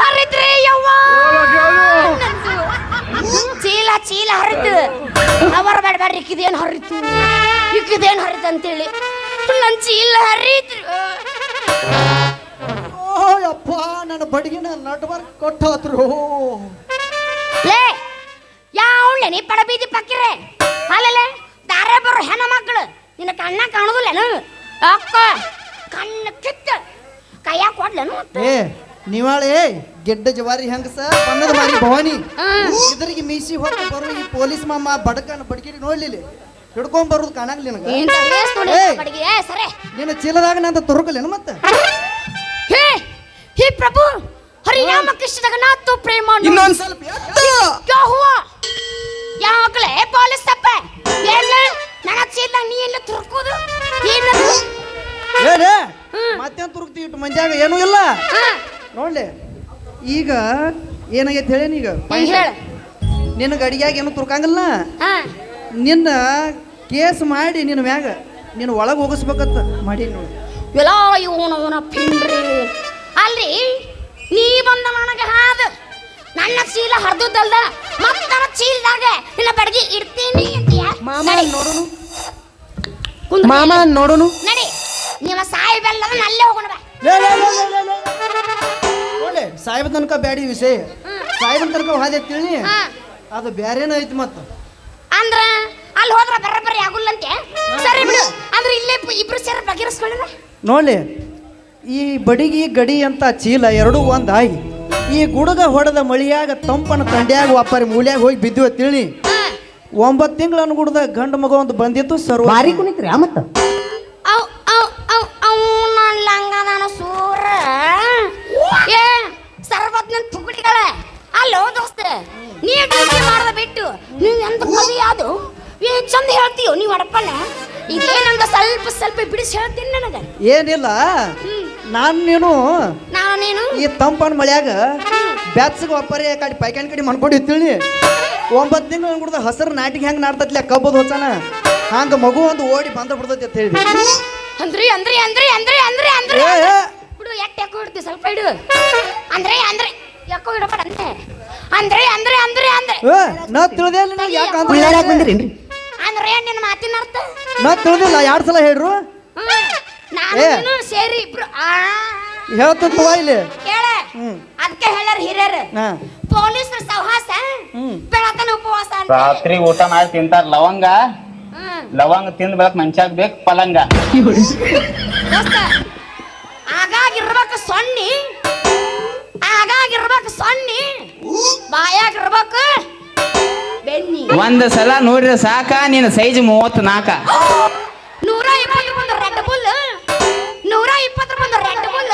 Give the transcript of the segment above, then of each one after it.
ಹರಿದ್ರಿ ಯವ್ವ. ಚೀಲ ಚೀಲ ಹರಿತು ಅವರ ಬೇಡ ಬೇಡ ಇಕ್ಕಿದೇನು ಹರಿತು. ಇಕ್ಕಿದೇನು ಹರಿತು ಅಂತೇಳಿ. ನನ್ನ ಚೀಲ ಹರಿದ್ರು. ಓ ಯಪ್ಪ ನನ್ನ ಬಡಗಿನ ನಟ್ವರ್ಕ್ ಕೊಟ್ಟು ಹೋದ್ರು ಲೇ ಯಾವಳೆ ನೀ ಪಡ ಬೀದಿ ಪಕ್ಕಿರೆ? ಅಲ್ಲಲೆ ದಾರೆ ಬರೋ ಹೆಣ ಮಕ್ಕಳು ನಿನ್ನ ಕಣ್ಣ ಕಾಣುದಿಲ್ಲೇನು? ಅಕ್ಕ ಕಣ್ಣು ಕಿತ್ತ ಕೈಯಾಗ ಕೊಡ್ಲೇನು ಏ ನಿವಾಳೆ ಗೆಡ್ಡ ಜವಾರಿ ಹೆಂಗಸ ಬಣ್ಣದ ಮಾರಿ ಭವಾನಿ. ಇದ್ರಿಗೆ ಮೀಸಿ ಹೊತ್ತು ಬರೋ ಈ ಪೊಲೀಸ್ ಮಾಮ ಬಡಕನ ಬಡಗಿರಿ ನೋಡ್ಲಿಲ್ಲ. ಹಿಡ್ಕೊಂಡ್ ಬರೋದು ಕಾಣಾಗ್ಲಿ ನನಗೆ. ನೋಡಿ ಏ. ಏ ಸರಿ. ನಿನ್ನ ಚೀಲದಾಗ ನಂತ ತುರುಕಲೇನು ಮತ್ತೆ? ಹೇ ಹೇ ಪ್ರಭು ಹರಿನಾಮ ಕೃಷ್ಣದಾಗ ನಾತು ಪ್ರೇಮ ಇನ್ನೊಂದ್ ಸ್ವಲ್ಪ ಎತ್ತು. ಕ್ಯಾ ಹುವಾ? ಯಾಕಲೆ ಪಾಲಿಸ್ತಪ್ಪ ಎಲ್ಲ ನನ್ನ ಚೀಲ ನೀ ಎಲ್ಲ ತುರ್ಕೋದು? ಏನು ಏನೇ ಮತ್ತೇನ್ ತುರುಕ್ತಿ ಇಟ್ಟು ಮಂಜಾಗ ಏನೂ ಇಲ್ಲ? ನೋಡ್ಲಿ ಈಗ ಏನಾಗೈತೆ ಹೇಳೇನಿ ಈಗ ನಿನಗೆ ನಿನ್ನ ಗಡಿಯಾಗ ಏನು ತುರ್ಕಂಗಿಲ್ಲ? ನಿನ್ನ ಕೇಸ್ ಮಾಡಿ ನಿನ್ನ ಮ್ಯಾಗ ನೀನು ಒಳಗೆ ಹೋಗಿಸ್ಬೇಕತ್ತ ಮಾಡಿ ನೋಡಿ. ಎಲ್ಲ ಇವನವನ ಪಿಂಡ್ರಿ ಅಲ್ರಿ ನೀ ಬಂದ ನನಗೆ ಹಾದ. ನನ್ನ ಚೀಲ ಹರಿದಲ್ದ ಮತ್ತ ನನ್ನ ಚೀಲದಾಗ ನಿನ್ನ ಬಡಗಿ ಇಡ್ತೀನಿ ಅಂತೀಯ? ಮಾಮ ನೋಡೋನು. ಮಾಮ ನೋಡೋನು? ನಡಿ. ನಿಮ್ಮ ಸಾಯಿ ಬೆಲ್ಲದ ನಲ್ಲೇ ಹೋಗೋಣ ಬಾ. ನೋಡ್ಲಿ ಸಾಹೇಬ ತನಕ ಬ್ಯಾಡಿ ವಿಷಯ. ಸಾಹೇಬನ ತನಕ ಹಾದಿ ತಿಳಿ ಹಾ. ಅದು ಬ್ಯಾರೇನ ಐತಿ ಮತ್ತ ಅಂದ್ರ ಅಲ್ಲಿ ಹೋದ್ರ ಬರ್ರ ಬರ್ರಿ ಆಗುಲ್ಲಂತೆ ಸರಿ ಬಿಡು. ಅಂದ್ರೆ ಇಲ್ಲೇ ಇಬ್ರು- ಇಬ್ರು ಸೇರಿ ಬಗೆಹರಿಸ್ಕೊಳ್ಳಿರ? ನೋಡ್ಲಿ ಈ ಬಡಿಗಿ ಗಡಿ ಅಂತ ಚೀಲ ಎರಡೂ ಒಂದ್ ಆಗಿ. ಈ ಗುಡುಗ ಹೊಡೆದ ಮಳಿಯಾಗ ತಂಪನ ತಂಡ್ಯಾಗ ವಾಪಾರಿ ಮೂಲ್ಯಾಗ ಹೋಗಿ ಬಿದ್ದಿವ ತಿಳಿ ಒಂಬತ್ತು ತಿಂಗಳ ಅನ್ಗುಡ್ದ ಗಂಡು ಮಗ ಒಂದು ಬಂದಿತ್ತು ಸರ್ವ ಬಾರಿ ಕುಣಿತ್ರಿ ಆ ಮತ್ತ? ನೀ ಡ್ಯೂಟಿ ಮಾಡದ ಬಿಟ್ಟು ನೀವು ಎಂತ ಕವಿ ಅದು ಏನ್ ಚಂದ ಹೇಳ್ತೀಯೋ ನೀವು ಅಡಪಣ್ಣ ಇದೇನಂದ ಸ್ವಲ್ಪ ಸ್ವಲ್ಪ ಬಿಡಿಸಿ ಹೇಳ್ತೀನಿ ನನಗೆ. ಏನಿಲ್ಲ. ನಾನು ನೀನು ನಾನು ನೀನು ಈ ತಂಪನ ಮಳ್ಯಾಗ ಬ್ಯಾತ್ಸಗ ಒಪ್ಪರಿ ಕಡೆ ಪೈಕಾನ್ ಕಡೆ ಮನ್ಕೊಂಡು ತಿಳಿ ಒಂಬತ್ತು ತಿಂಗಳು ಅನ್ಗುಡ್ದ ಹಸರು ನಾಟಿಗೆ ಹೆಂಗೆ ನಾಡ್ತತ್ಲೆ ಕಬ್ಬದ ಹೊಚ್ಚನ? ಹಂಗ ಮಗು ಒಂದು ಓಡಿ ಬಂದ ಬಿಡ್ತೈತಿ ಅಂತ ಹೇಳಿ. ಅಂದ್ರಿ ಅಂದ್ರಿ ಅಂದ್ರಿ ಅಂದ್ರಿ ಅಂದ್ರಿ ಅಂದ್ರಿ ಏ, ಏ. ಬಿಡು ಎಟ್ಟು ಯಾಕೋ ಇಡ್ತಿ ಸ್ವಲ್ಪ ಇಡು. ಅಂದ್ರೆ ಅಂದ್ರೆ. ಯಾಕೋ ಇಡಪ್ಪ ಅಂದೆ ಅಂದ್ರೆ ಅಂದ್ರೆ ಅಂದ್ರೆ ಅಂದ್ರೆ. ಏ, ನಾ ತಿಳಿದೇ ಇಲ್ಲ ಯಾಕೆ ಅಂದ್ರೆ? ಉಳ್ಳಾಡ್ಯಾಕ ಬಂದಿರೇನ್ರಿ ಅಂದ್ರೆ ಏನ್ ನಿನ್ನ ಮಾತಿನ ಅರ್ಥ? ನಾ ತಿಳಿದಿಲ್ಲ ಎರಡು ಸಲ ಹೇಳ್ರು? ಹ್ಮ್. ನಾನು ಏ. ನೀನು ಸೇರಿ ಇಬ್ರು. ಆ. ಹೇಳ್ತಂತ ಇಲ್ಲಿ. ಕೇಳ ಹ್ಮ್. ಅದಕ್ಕೆ ಹೇಳ್ಯಾರ ಹಿರಿಯರು. ಹಾ. ಪೊಲೀಸರ ಸಹವಾಸ ಹ್ಮ್. ಬೆಳತನ ಉಪವಾಸ ಅಂತ. ರಾತ್ರಿ ಊಟ ಮಾಡಿ ತಿಂತಾರ ಲವಂಗ ಹ್ಮ್. ಲವಂಗ ತಿಂದ ಬೆಳಕ್ ಮನ್ಚಾಗ ಬೇಕು ಪಲಂಗ. ದೋಸ್ತ ಆಗಾಗಿರ್ಬೇಕು ಸೊನ್ನಿ ಆಗಾಗಿರ್ಬೇಕು ಸೊನ್ನಿ. ಬಾಯಾಗಿರ್ಬೇಕು ಬೆನ್ನಿ. ಒಂದ್ ಸಲ ನೋಡ್ರಿ ಸಾಕ ನಿನ್ನ ಸೈಜ್ ಮೂವತ್ ನಾಕ ನೂರ ಇಪ್ಪತ್ತು ಬಂದು ರೆಡ್ ಬುಲ್ ನೂರ ಇಪ್ಪತ್ತು ಬಂದು red bull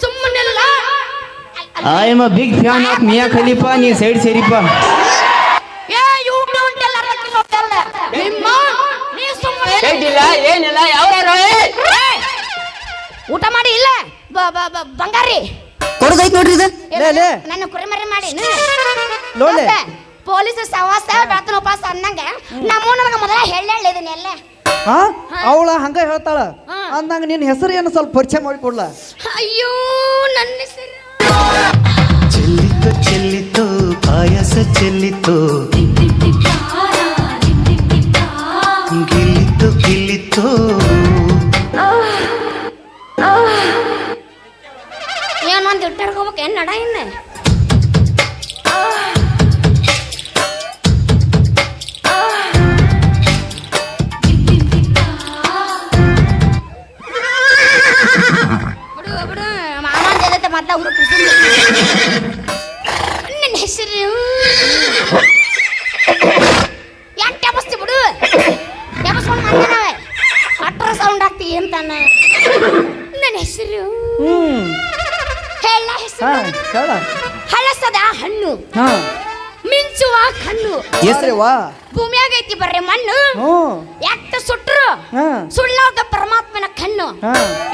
ಸುಮ್ಮನಿಲ್ಲ I am big fan of Mia Khalifa ನೀ ಸೈಡ್ ಸೇರಿಪ್ಪ. ಏ ಇವ್ನು ಉಂಟಲ್ಲ ರೊಟ್ಟಿ ಹೋಗ್ತಲ್ಲ ನಿಮ್ಮ ನೀ ಸುಮ್ಮನೆ ಏನಿಲ್ಲ ಏನಿಲ್ಲ ಯಾವ ಊಟ ಮಾಡಿ ಇಲ್ಲ? ಬ- ಬ- ಬ- ಬಂಗಾರಿ. ಕೊಡದೈತ್ ನೋಡ್ರಿ ಇದು? ಲೇ, ಲೇ. ನನ್ನ ಕುರಿಮರಿ ಮಾಡಿ. ನೋಡ್ಲೆ. ಪೊಲೀಸ್ ಸವಾಸ ಬೆಳತನ ಉಪವಾಸ ಅನ್ನಂಗ ನಮ್ಮ ನನಗ ಮೊದಲ ಹೇಳಿ ಇದನ್ನೆಲ್ಲ ಹಾ. ಅವಳ ಹಂಗ ಹೇಳ್ತಾಳ. ಅಂದಂಗ ನಿನ್ನ ಹೆಸರು ಏನು ಸ್ವಲ್ಪ ಪರಿಚಯ ಮಾಡಿಕೊಡ್ಲ ಅಯ್ಯೋ ನನ್ನ ಹೆಸರು. ಚೆಲ್ಲಿತು ಚೆಲ್ಲಿತು ಪಾಯಸ ಚೆಲ್ಲಿತ್ತು ಗಿಲ್ಲಿತು ಗಿಲ್ಲಿತು ಏನೊಂದು ಇಟ್ಟು ಏನು ನಡ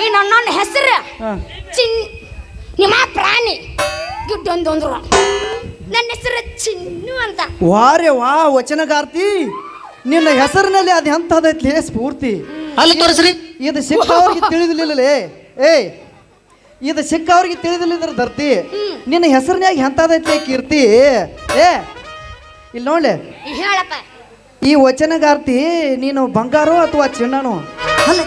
ಈ ನನ್ನ ಹೆಸರು ಚಿನ್ ನಿಮ್ಮ ಪ್ರಾಣಿ. ಗಿಡ್ಡೊಂದೊಂದ್ರು ನನ್ನ ಹೆಸರು ಚಿನ್ನು ಅಂತ. ವಾರೆ ವಾ ವಚನಗಾರ್ತಿ. ನಿನ್ನ ಹೆಸರಿನಲ್ಲಿ ಅದು ಎಂಥದೈತಿ ಸ್ಫೂರ್ತಿ. ಅಲ್ಲಿ ತೋರಿಸ್ರಿ. ಇದು ಸಿಕ್ಕವ್ರಿಗೆ ತಿಳಿದಿಲ್ಲಲೇ ಏಯ್ ಇದು ಸಿಕ್ಕವ್ರಿಗೆ ತಿಳಿದಿಲ್ಲ ಧರ್ತಿ ನಿನ್ನ ಹೆಸರಿನಾಗ ಎಂಥದೈತಿ ಕೀರ್ತಿ? ಏ ಇಲ್ಲಿ ನೋಡ್ಲೆ. ಹೇಳಪ್ಪ. ಈ ವಚನಗಾರ್ತಿ ನೀನು ಬಂಗಾರೋ ಅಥವಾ ಚಿನ್ನನೋ ಅಲ್ಲ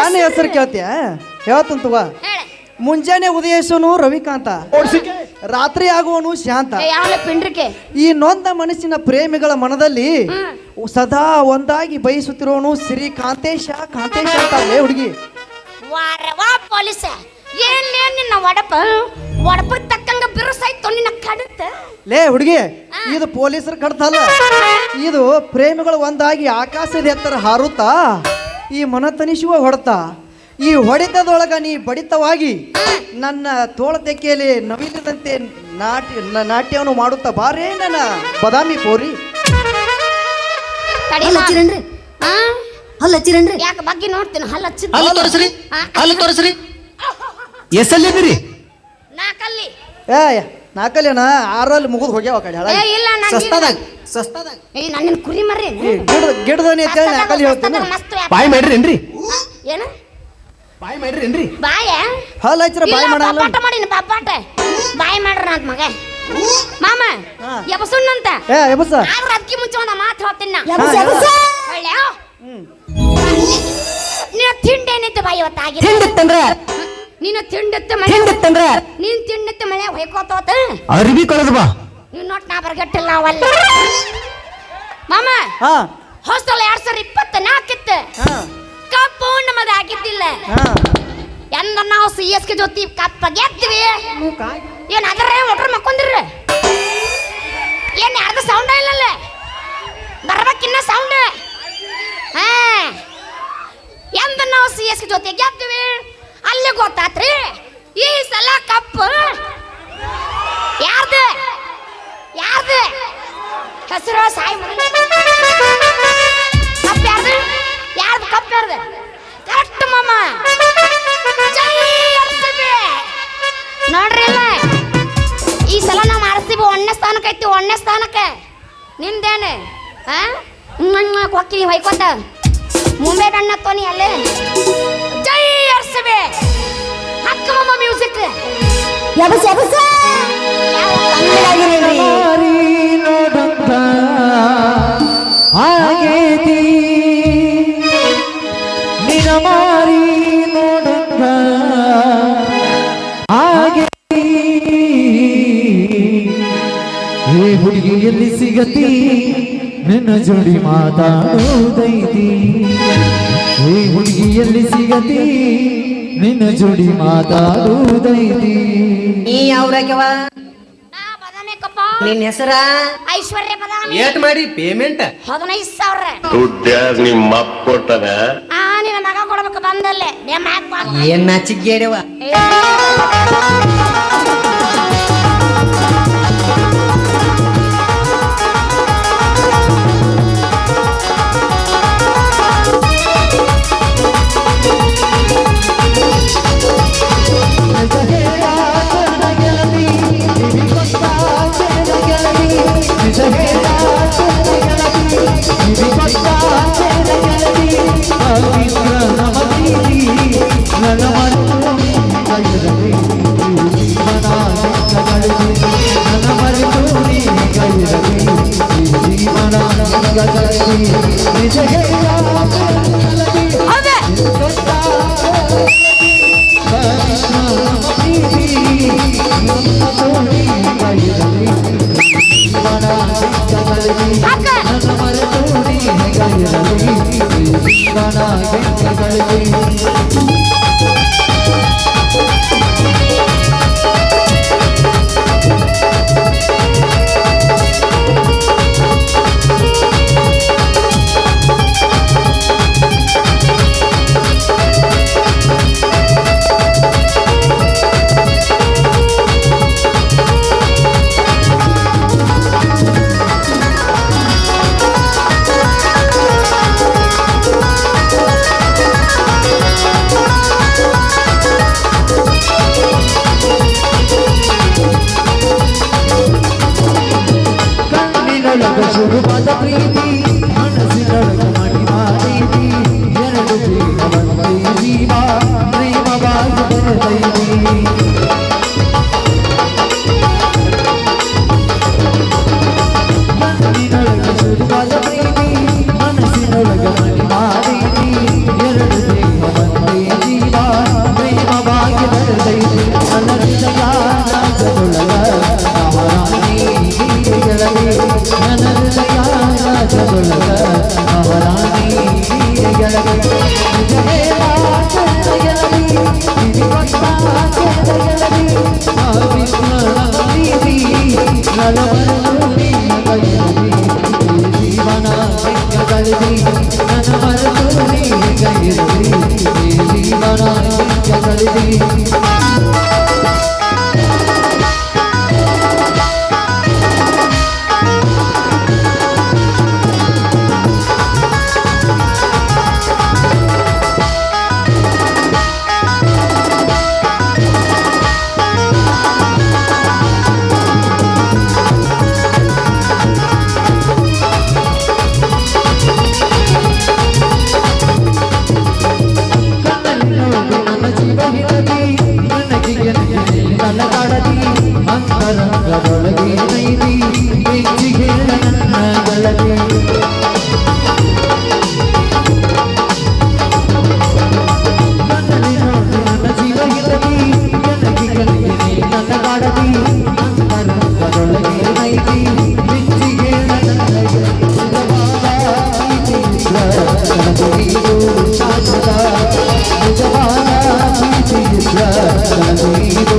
ನಾನು ಹೆಸರು ಕೇಳ್ತೀಯ? ಹೇಳ್ತಂತ ಹೇಳ. ಮುಂಜಾನೆ ಉದಯಿಸೋನು ರವಿಕಾಂತ. ರಾತ್ರಿ ಆಗುವನು ಶಾಂತ. ಪಿಂಡ್ರಿಕೆ? ಈ ನೊಂದ ಮನಸ್ಸಿನ ಪ್ರೇಮಿಗಳ ಮನದಲ್ಲಿ ಸದಾ ಒಂದಾಗಿ ಬಯಸುತ್ತಿರೋನು ಶ್ರೀ ಕಾಂತೇಶ ಕಾಂತೇಶ ಹುಡುಗಿ. ವಾರವಾ ಪೊಲೀಸ ಏನ್ ನಿನ್ನ ಒಡಪ? ಒಡಪ ತಕ್ಕಂಗ ಬಿರುಸಾಯ್ತು ನಿನ್ನ ಕಡತ ಲೇ ಹುಡುಗಿ ಇದು ಪೊಲೀಸರ ಕಡ್ತಲ್ಲ ಇದು ಪ್ರೇಮಿಗಳು ಒಂದಾಗಿ ಆಕಾಶದ ಎತ್ತರ ಹಾರುತ್ತಾ? ಈ ಮನ ತನಿಸುವ ಹೊಡೆತ ಈ ಹೊಡೆತದೊಳಗ ನೀ ಬಡಿತವಾಗಿ ನನ್ನ ತೋಳ ತೆಕ್ಕೆಯಲ್ಲಿ ನವಿಲಿದಂತೆ ನಾಟ್ಯ ನಾಟ್ಯವನ್ನು ಮಾಡುತ್ತಾ ಬಾರೇ ನನ್ನ ಬದಾಮಿ ಪೋರಿ ಹಲ್ಲ ಹಚ್ಚಿರೇನ್ರಿ? ಹಲ್ಲ ಹಚ್ಚಿರೇನ್ರಿ? ಯಾಕೆ ಬಗ್ಗೆ ನೋಡ್ತೀನಿ ಹಲ್ಲ ಹಚ್ಚಿದ್ ಅಲ್ಲಿ ತೋರಿಸ್ರಿ? ಅಲ್ಲಿ ತೋರಿಸ್ರಿ. ಎಷ್ಟಲ್ಲಿದ್ದೀರಿ ನಾಕಲ್ಲಿ. ಏ ನಾಕಲ್ಲೇನ? ಆರಲ್ಲಿ ಮುಗಿದು ಹೋಗ್ಯಾವ ಕಡೆ ಏ ಇಲ್ಲ ನಾನು ಸಸ್ತಾದಾಗ. ಸಸ್ತಾದಾಗ. ಏ ನನ್ನ ಕುರಿ ಮರ್ರಿ ಗಿಡದ ನಾಲ್ಕಲ್ಲಿ ಹೇಳ್ತೀನಿ? ಮಸ್ತ್ ವ್ಯಾಪಾರ. ಬಾಯ್ ಮಾಡ್ರೇನ್ರಿ ಏನು? ಬಾಯ್ ಮಾಡ್ರೇನ್ರಿ ಬಾಯ? ಹಾಲು ಹಚ್ಚಿರ ಬಾಯಿ ಮಾಡಲ್ಲ? ಬಪ್ಪಾಟ ಮಾಡೀನಿ ಬಪ್ಪಾಟ ಬಾಯಿ ಮಾಡ್ರ ಅಂತ ಮಗ. ಮಾಮ ಹಾ. ಯಬಸುಣ್ಣಂತ ಏ ಎಬಸ. ಆದ್ರ ಅದಕ್ಕೆ ಮುಂಚೆ ಒಂದು ಮಾತು ಹೇಳ್ತೀನಿ ನಾ. ಯಬಸ, ಯಬಸ. ಒಳ್ಳೆ ನೀನು ಬಾಯಿ ಇವತ್ತಾಗಿದೆ ಹಿಂಡಿತ್ತಂದ್ರ ನೀನು ತಿಂಡಿತ್ತು ಮಳೆ ಹಿಂಡಿತ್ತಂದ್ರ ನೀನ್ ತಿಂಡಿತ್ತು ಮಳೆ ಹೊಯ್ಕೋತೋತ? ಅರ್ಬಿ ಕಳೆದ ಬಾ. ನೀನ್ ನೋಟ್ ನಾ ಬರ್ಗಟ್ಟಿಲ್ಲ ಅವಲ್ಲ ಮಾಮ ಹಾ. ಹಾಸ್ಟೆಲ್ ಎರಡ್ ಸಾವಿರ ಇಪ್ಪತ್ತ ನಾಲ್ಕಿತ್ತು ಕಪ್ಪು ನಮ್ಮದು ಆಗಿದ್ದಿಲ್ಲ. ಎಂದ ನಾವು ಸಿ ಎಸ್ ಕೆ ಜೊತೆ ಕಪ್ಪ ಗೆದ್ದಿವಿ ಏನ್ ಅದರ ಒಟ್ರ ಮಕ್ಕೊಂದಿರ್ರಿ? ಏನ್ ಯಾರ್ದು ಸೌಂಡ್ ಇಲ್ಲಲ್ಲ? ಬರ್ಬೇಕಿನ್ನ ಸೌಂಡ್ ಹಾ. ಎಂದ ನಾವು ಸಿ ಎಸ್ ಕೆ ಜೊತೆ ಗೆದ್ದಿವಿ ಅಲ್ಲಿ ಗೊತ್ತಾತ್ರಿ ಈ ಸಲ ಕಪ್ಪು ಯಾರ್ದು ಯಾರ್ದು ಹೆಸರು ಸಾಯಿ ಕಪ್ ಯಾರ್ದು? ಯಾರ್ದು ಕಪ್ ಯಾರ್ದು? ಕರೆಕ್ಟ್ ಮಾಮ. ನೋಡ್ರಿ ಇಲ್ಲ ಈ ಸಲ ನಾವು ಆರ್ಸಿಬಿ ಒಂದನೇ ಸ್ಥಾನಕ್ಕೆ ಐತಿ, ಒಂದನೇ ಸ್ಥಾನಕ್ಕೆ. ನಿಂದೇನು? ಹಾ ಹೋಗ್ತೀನಿ ಹೊಯ್ಕೊತ ಮುಂಬೈ ಬಣ್ಣ ತೋನಿ ಅಲ್ಲಿ. ಜೈ ಹಕ್ಕ ಮಮ್ಮ ಮ್ಯೂಸಿಕ್ ಯಬಸ ಯಬಸ ಆಗೇತಿ ನಿನ ಮಾರಿ ನೋಡಂಗ ಆಗೇತಿ ಏ ಹುಡುಗಿಯಲ್ಲಿ ಸಿಗತಿ ನಿನ್ನ ಜೋಡಿ ಮಾತಾಡೋದೈತಿ ಈ ಹುಡುಗಿಯಲ್ಲಿ ಸಿಗತಿ ನಿನ್ನ ಜೋಡಿ ಮಾತಾಡೋದೈತಿ ನೀ ಯಾವ್ರಾಕ್ಯವ ನಾ ಬದಾಮಿ ಕಪ್ಪ ನಿನ್ನ ಹೆಸರ? ಏಟ್ ಮಾಡಿ ಪೇಮೆಂಟ್ ಹದಿನೈದು ಸಾವಿರ. ದುಡ್ಡ್ಯಾರ್ ನಿಮ್ಮ ಅಪ್ಪ ಕೊಟ್ಟನ? ಆ ನಿನ್ನ ಮಗ ಕೊಡ್ಬೇಕು ಬಂದಲ್ಲೇ. ನಿಮ್ಮ ಏನ್ ನಾಚಿಗೇಡವ ಆ ನಿನ್ನ ಇದು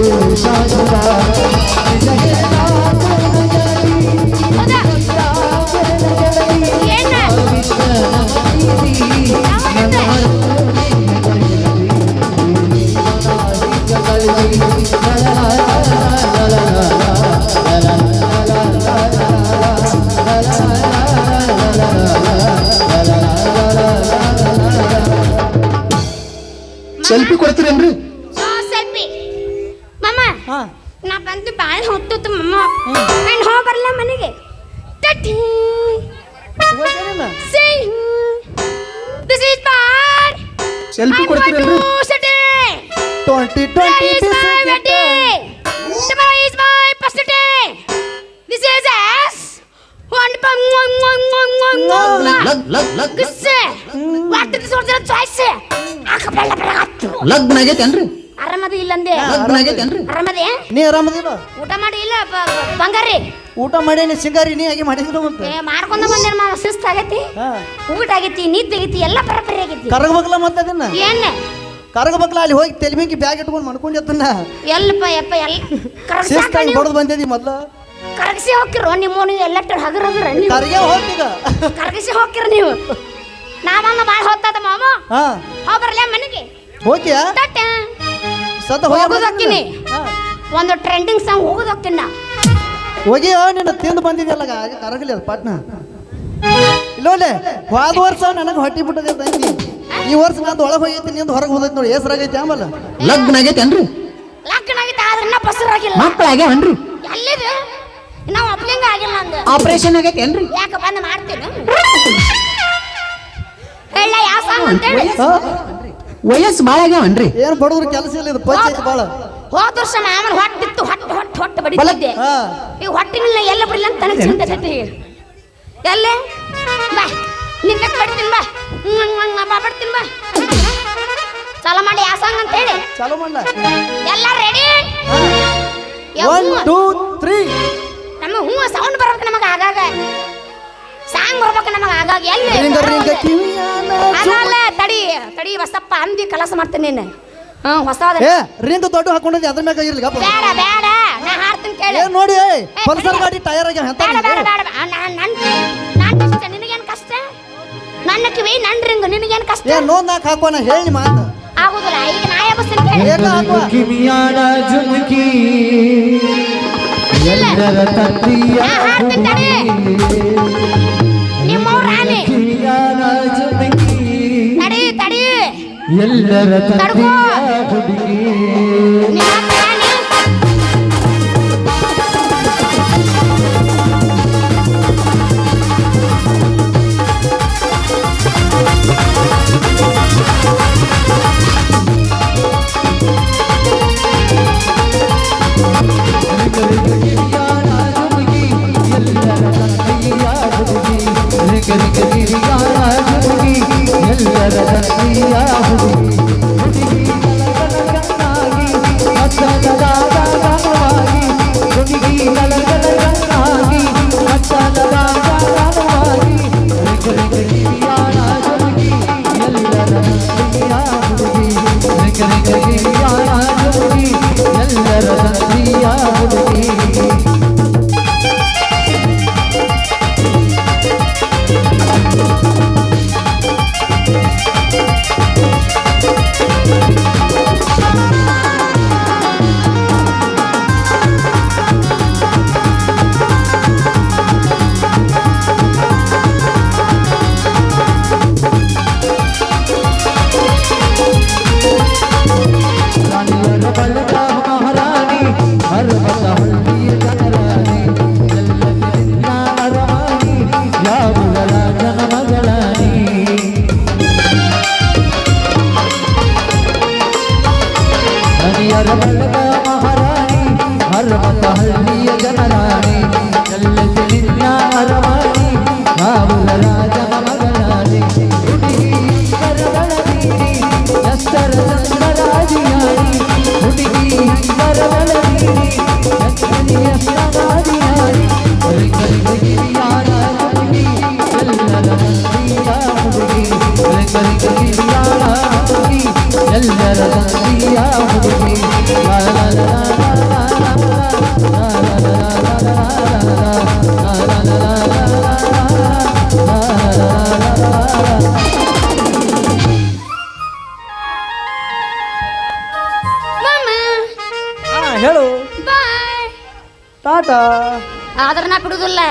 ಸೆಲ್ಫಿ ಕೊಡ್ತೀರೇನ್ರಿ ಸೆಲ್ಫಿ ಮಮ್ಮ ಹಾ ನಾ ಬಂದು ಬಾಳ ಹೊತ್ತು ಮಮ್ಮ ನಾನು ಹೋಗಿ ಬರಲ್ಲ ಮನೆಗೆ ತಟ್ಟಿ ಹೋಗ್ಯಾರೇನ? Say This is bad. Selfie I'm going ಕೊಡ್ತೀರೇನ್ರಿ to city. 2020 Today is my busy wedding. Tomorrow is my birthday. This is us. ಲಗ್ನ ಆಗೈತೇನ್ರಿ ಆರಾಮದಿ ಇಲ್ಲಂದೆ? ಲಗ್ನ ಆಗೈತೇನ್ರಿ ಆರಾಮದಿ? ನೀ ಆರಾಮದಿಲ್ಲ ಊಟ ಮಾಡಿ ಇಲ್ಲ ಬಂಗಾರಿ. ಊಟ ಮಾಡೇನಿ ಸಿಂಗಾರಿ ನೀ ಆಗಿ ಮಾಡಿದ್ರು ಮತ್ತೆ. ಮಾಡ್ಕೊಂಡ ಬಂದೇನ ಮಾವ ಸುಸ್ತ ಆಗೈತಿ? ಹಾ. ಊಟ ಆಗೈತಿ ನಿದ್ದೆ ಆಗೈತಿ ಎಲ್ಲ ಪರಪರಿ ಆಗೈತಿ. ಕರಗಬೇಕಲ್ಲ ಮತ್ತೆ ಅದನ್ನ? ಏನ್ ಕರಗಬೇಕಲ್ಲ ಅಲ್ಲಿ ಹೋಗಿ ತೆಲಿಮಿಂಗಿ ಬ್ಯಾಗ್ ಇಟ್ಕೊಂಡು ಮನ್ಕೊಂಡಿದ್ದನ್ನ ಎಲ್ಲಪ್ಪ ಯಪ್ಪ ಎಲ್ಲ ನೀವು? ಹೊಡೆದು ಬಂದಿದಿ ಮೊದ್ಲು. ಕರಗಿಸಿ ಹೋಗಿರೋ ನಿಮ್ಮ ನೀವು ಎಲ್ಲ ಹಗರ ಹಗರ ನೀವು ಕರ್ಗೆ ಹೋಗ್ತೀಗ. ಕರಗಿಸಿ ಹೋಗಿರ ನೀವು? ನಾವನ್ನ ಬಾಳ ಹೋಗ್ತದ ಮಾಮ. ಹಾ. ಹೋಗ್ಬರ್ಲೆ ಮನೆಗೆ? ಹೋಗ್ಯಾ ತಟ್ಟ ಸದ್ದ ಹೋಗೋದ್ ಹೋಗ್ತೀನಿ. ಒಂದು ಟ್ರೆಂಡಿಂಗ್ ಸಾಂಗ್ ಹೋಗೋದು ಹೋಗ್ತೀನಿ ನಾ ಹೋಗಿಯೋ ನಿನ್ನ ತಿಂದು ಬಂದಿದ್ಯಲ್ಲ ಆಗ? ಕರಗಲಿ ಅದು ಪಾಟ್ನ. ಇಲ್ಲೋಲೆ ಹೋದ ವರ್ಷ ನನಗೆ ಹೊಟ್ಟಿ ಬಿಟ್ಟದೆ ತಂಗಿ. ಈ ವರ್ಷ ನಾನು ಒಳಗೆ ಹೋಗೈತಿ ನಿಂದು ಹೊರಗೆ ಹೋದೈತಿ ನೋಡಿ ಹೆಸರಾಗೈತಿ ಆಮೇಲೆ. ಲಗ್ನ ಆಗೈತೇನ್ರಿ? ಲಗ್ನ ಆಗಿತ್ತು ಆದ್ರೆ ಪಸರಾಗಿಲ್ಲ ಮಕ್ಕಳಾಗ್ಯಾವನ್ರಿ ಎಲ್ಲಿದೆ? ನಾವು ಅಪ್ಲಿಂಗ ಆಗಿಲ್ಲ ಅಂದ. ಆಪರೇಷನ್ ಆಗೈತೇನ್ರಿ ಯಾಕ ಬಂದು ಮಾಡ್ತೀನಿ? ಹೇಳ ಯಾವ ಸಾಂಗ್ ಅಂತ ಹೇಳಿ. ವಯಸ್ಸು? ಭಾಳ ಆಗ್ಯಾವನ್ರಿ? ಏನು ಬಡವ್ರ ಕೆಲಸ ಇಲ್ಲ ಇದು ಪಂಚಾಯತ್ ಭಾಳ ಹೋದ ವರ್ಷ ಮಾಮನ ಹೊಟ್ಟಿತ್ತು ಹೊಟ್ಟೆ ಹೊಟ್ಟೆ ಹೊಟ್ಟೆ ಬಡಿತಿದ್ದೆ. ಹಾ. ಈ ಹೊಟ್ಟಿನಿಲ್ಲ ಎಲ್ಲ ಬಿಡಲ್ಲ ಅಂತ ನನಗೆ ಚಿಂತೆ ಕಟ್ಟಿ ಎಲ್ಲೇ? ಬಾ ನಿನ್ನ ಬಡ್ತೀನಿ ಬಾ. ಬಾ ಬಡ್ತೀನಿ ಬಾ. ಚಾಲು ಮಾಡಿ ಯಾವ ಸಾಂಗ್ ಅಂತ ಹೇಳಿ. ಚಲೋ ಮಾಡ್ಲ? ಎಲ್ಲ ರೆಡಿ ಒನ್ ಟೂ ತ್ರೀ ನಮ್ಮ ಹ್ಞೂ ಸೌಂಡ್ ಬರ್ಬೇಕು ನಮಗೆ ಆಗಾಗ ಸಾಂಗ್ ಬರ್ಬೇಕು ನಮಗೆ ಆಗಾಗ ಎಲ್ಲಿ ಅದಲ್ಲ ತಡಿ ತಡಿ ಬಸಪ್ಪ ಅಂದಿ ಕಲಸ ಮಾಡ್ತೀನಿ ನೀನು. ಹ್ಞೂ ಹೊಸದ ರಿಂಗ್ ದೊಡ್ಡ ಹಾಕೊಂಡಿದ್ದೆ ಅದ್ರ ಮ್ಯಾಗ ಇರ್ಲಿ ಬೇಡ ಬೇಡ ನಾ ಹಾಡ್ತೀನಿ ಕೇಳಿ. ಏ ನೋಡಿ ಪಲ್ಸರ್ ಗಾಡಿ ಟೈರ್ ಆಗಿ ಎಂತ ಬೇಡ ಬೇಡ ಬೇಡ. ನಾನ್ ನನ್ ನನ್ ಕಷ್ಟ ನಿನಗೇನ್ ಕಷ್ಟ? ನನ್ನ ಕಿವಿ ನನ್ ರಿಂಗ್ ನಿನಗೇನ್ ಕಷ್ಟ? ಏ ನೋಡ್ ನಾಕ್ ಹಾಕೋಣ ಹೇಳಿ ಮಾತು. ಆಗುದಿಲ್ಲ ಈಗ ನಾ ಎಬ್ಬಸ್ತೀನಿ ಕೇಳು? ಏಕ ಹಾಕುವ ಕಿವಿಯಾಡ ಜುಮುಕಿ ಎಲ್ಲರ ತಂದೆಯ ನಾ ಹಾಡ್ತೀನಿ ತಡಿ ನಿಮ್ಮವ್ರ ರಾಣಿ ಕಿವಿಯಾಡ ಜುಮುಕಿ ತಡಿ ತಡಿ ಎಲ್ಲರ ತಡ್ಕೋ. ತಂದೆಯ ಹುಡುಗಿ ರಿಗ ರಿಗ ಕಿವಿಯಾಡ ಜುಮುಕಿ ಎಲ್ಲರ ತಂದೆಯ ಹುಡುಗಿ ಹೇಳು. ಟಾಟಾ. ಆದ್ರೆ ನಾ ಬಿಡುದಿಲ್ಲ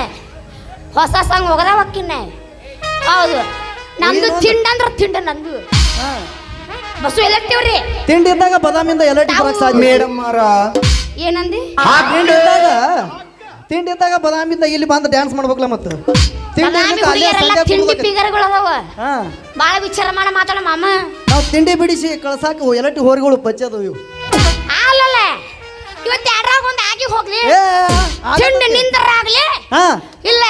ಹೊಸ ಸಾಂಗ್ ಹೋಗದ ಹೊಕ್ಕಿನ ಹೌದು. ನಂದು? ತಿಂಡ ಅಂದ್ರ ತಿಂಡ ನಂದು. ಹಾ. ಬಸ್ಸು ಎಲೆಕ್ಟಿವ್ರಿ ತಿಂಡಿ ಇದ್ದಾಗ ಬದಾಮಿಂದ ಎಲ್ಲಟಿ ಬರಕ್ ಸಾಧ್ಯ ಮೇಡಮ್ ಮಾರ ಏನಂದಿ? ತಿಂಡಿ ಇದ್ದಾಗ ತಿಂಡಿ ಇದ್ದಾಗ ಬದಾಮಿಂದ ಇಲ್ಲಿ ಬಂದು ಡ್ಯಾನ್ಸ್ ಮಾಡ್ಬೇಕಲ್ಲ ಮತ್ತೆ. ತಿಂಡಿ. ಪಿಗರ್ಗಳು ಅದಾವ. ಹಾ. ಬಾಳ ವಿಚಾರ ಮಾಡ ಮಾತಾಡ ಮಾಮ. ನಾವು ತಿಂಡಿ ಬಿಡಿಸಿ ಕಳ್ಸಾಕ ಎಲಟಿ ಹೋರಿಗಳು ಪಚ್ಚದು ಇವು. ಅಲ್ಲಲ್ಲ. ಇವತ್ತು ಯಾರಾಗ ಒಂದು ಆಗಿ ಹೋಗ್ಲಿ? ಏ. ತಿಂಡಿ ನಿಂದರಾಗ್ಲಿ? ಹಾ. ಇಲ್ಲ.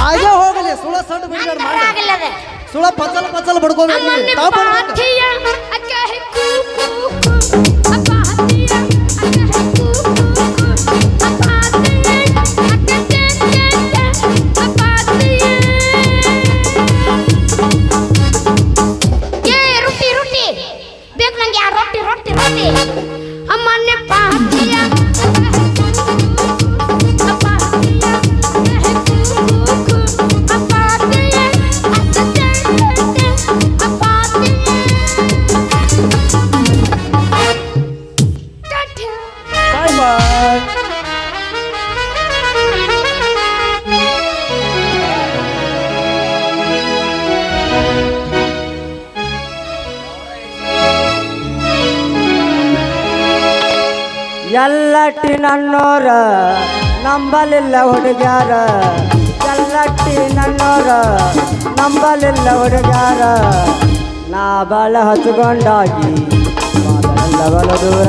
ಹಾಗೆ ಹೋಗಲಿ ಸುಳ ಸಣ್ಣ ಬಿಡ್ಬೇಡ ಮಾಡಿ ಅದ. ಸುಳ ಪಚ್ಚಲ ಪಚ್ಚಲ ಬಡ್ಕೋಬೇಕು ತಾವ್. ಪಾತಿಯ ಅಕ್ಕ ನನ್ನೋರ ನಂಬಲಿಲ್ಲ ಹುಡುಗ್ಯಾರ. ಎಲ್ಲಟ್ಟಿ ನನ್ನೋರ ನಂಬಲಿಲ್ಲ ಹುಡುಗ್ಯಾರ. ನಾ ಬಾಳ ಹಚ್ಕೊಂಡಾಗಿ ಬಲ ದೂರ.